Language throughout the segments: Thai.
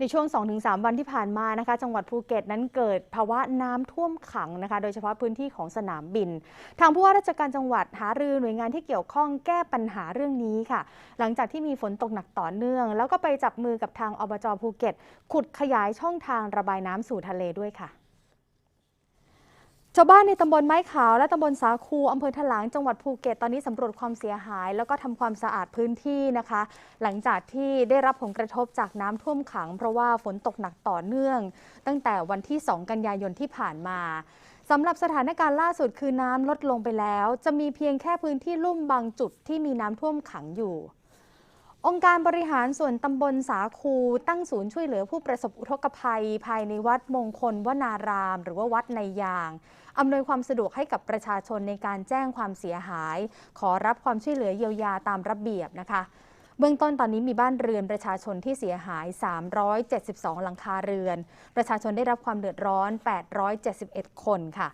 ในช่วง 2-3 วันที่ผ่านมานะคะ จังหวัดภูเก็ตนั้นเกิดภาวะน้ำท่วมขังนะคะ โดยเฉพาะพื้นที่ของสนามบิน ทางผู้ว่าราชการจังหวัดหารือหน่วยงานที่เกี่ยวข้องแก้ปัญหาเรื่องนี้ค่ะ หลังจากที่มีฝนตกหนักต่อเนื่อง แล้วก็ไปจับมือกับทางอบจภูเก็ต ขุดขยายช่องทางระบายน้ำสู่ทะเลด้วยค่ะ ชาวบ้านในตำบลไม้ขาวและตำบลสาคูอำเภอถลางจังหวัดภูเก็ตตอนนี้สำรวจความเสียหาย แล้วก็ทำความสะอาดพื้นที่นะคะ หลังจากที่ได้รับผลกระทบจากน้ำท่วมขัง เพราะว่าฝนตกหนักต่อเนื่อง ตั้งแต่วันที่ 2 กันยายนที่ผ่านมาสำหรับสถานการณ์ล่าสุดคือน้ำลดลงไปแล้ว จะมีเพียงแค่พื้นที่ลุ่มบางจุดที่มีน้ำท่วมขังอยู่ องค์การบริหารส่วนตำบลสาคูตั้งศูนย์ช่วยเหลือผู้ประสบอุทกภัย ภายในวัดมงคลวนาราม หรือว่าวัดในยาง อำนวยความสะดวกให้กับประชาชนในการแจ้งความเสียหาย ขอรับความช่วยเหลือเยียวยาตามระเบียบนะคะ เบื้องต้นตอนนี้มีบ้านเรือนประชาชนที่เสียหาย 372 หลังคาเรือน ประชาชนได้รับความเดือดร้อน 871 คนค่ะ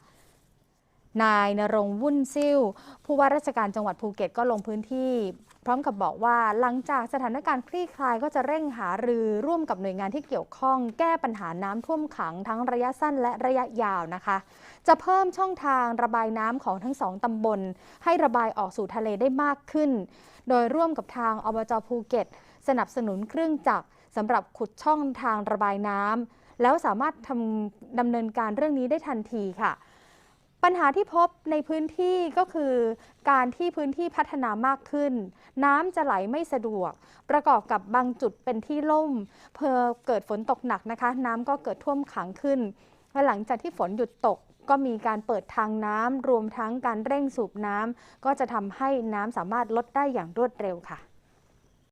นายนรงวุ่นซิ่วผู้ว่าราชการจังหวัดภูเก็ตก็ลงพื้นที่ พร้อมกับบอกว่าหลังจากสถานการณ์คลี่คลายก็จะเร่งหารือร่วมกับหน่วยงานที่เกี่ยวข้อง แก้ปัญหาน้ำท่วมขังทั้งระยะสั้นและระยะยาวนะคะ จะเพิ่มช่องทางระบายน้ำของทั้งสองตำบล ให้ระบายออกสู่ทะเลได้มากขึ้น โดยร่วมกับทางอบจภูเก็ต สนับสนุนเครื่องจักรสำหรับขุดช่องทางระบายน้ำแล้วสามารถทำดำเนินการเรื่องนี้ได้ทันทีค่ะ ปัญหาที่พบในพื้นที่ก็คือการที่พื้นที่พัฒนามากขึ้น น้ำจะไหลไม่สะดวก ประกอบกับบางจุดเป็นที่ล่ม เพอเกิดฝนตกหนักนะคะ น้ำก็เกิดท่วมขังขึ้นและหลังจากที่ฝนหยุดตกก็มีการเปิดทางน้ำรวมทั้งการเร่งสูบน้ำก็จะทำให้น้ำสามารถลดได้อย่างรวดเร็วค่ะ